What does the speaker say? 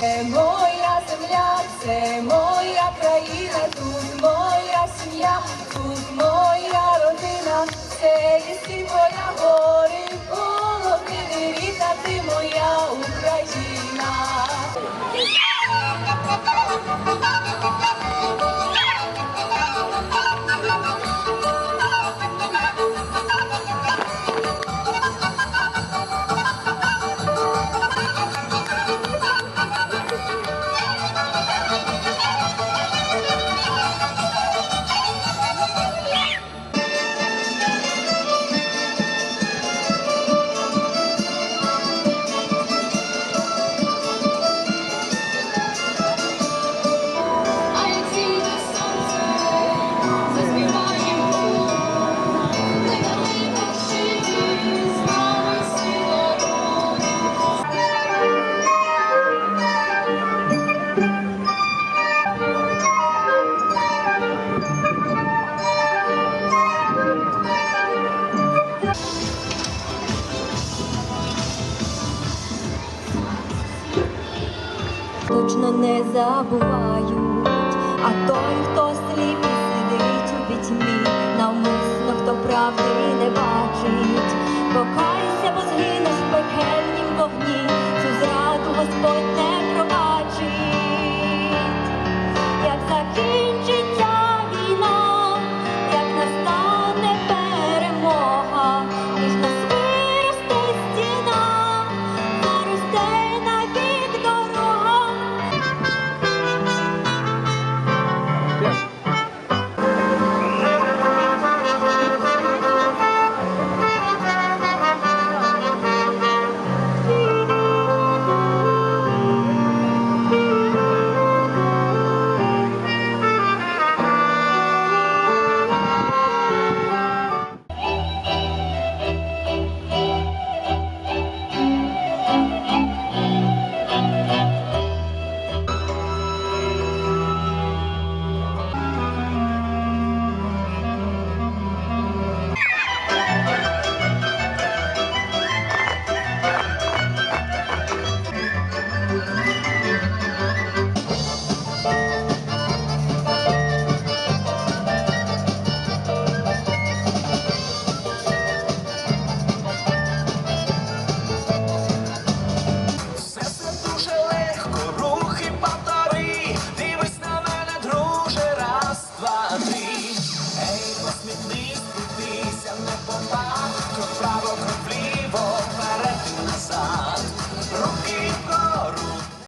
Це моя земля, це моя країна, тут моя сім'я, тут моя родина, це лісі поля, гори, половини рідна, ти моя Україна. точно не забувають. А то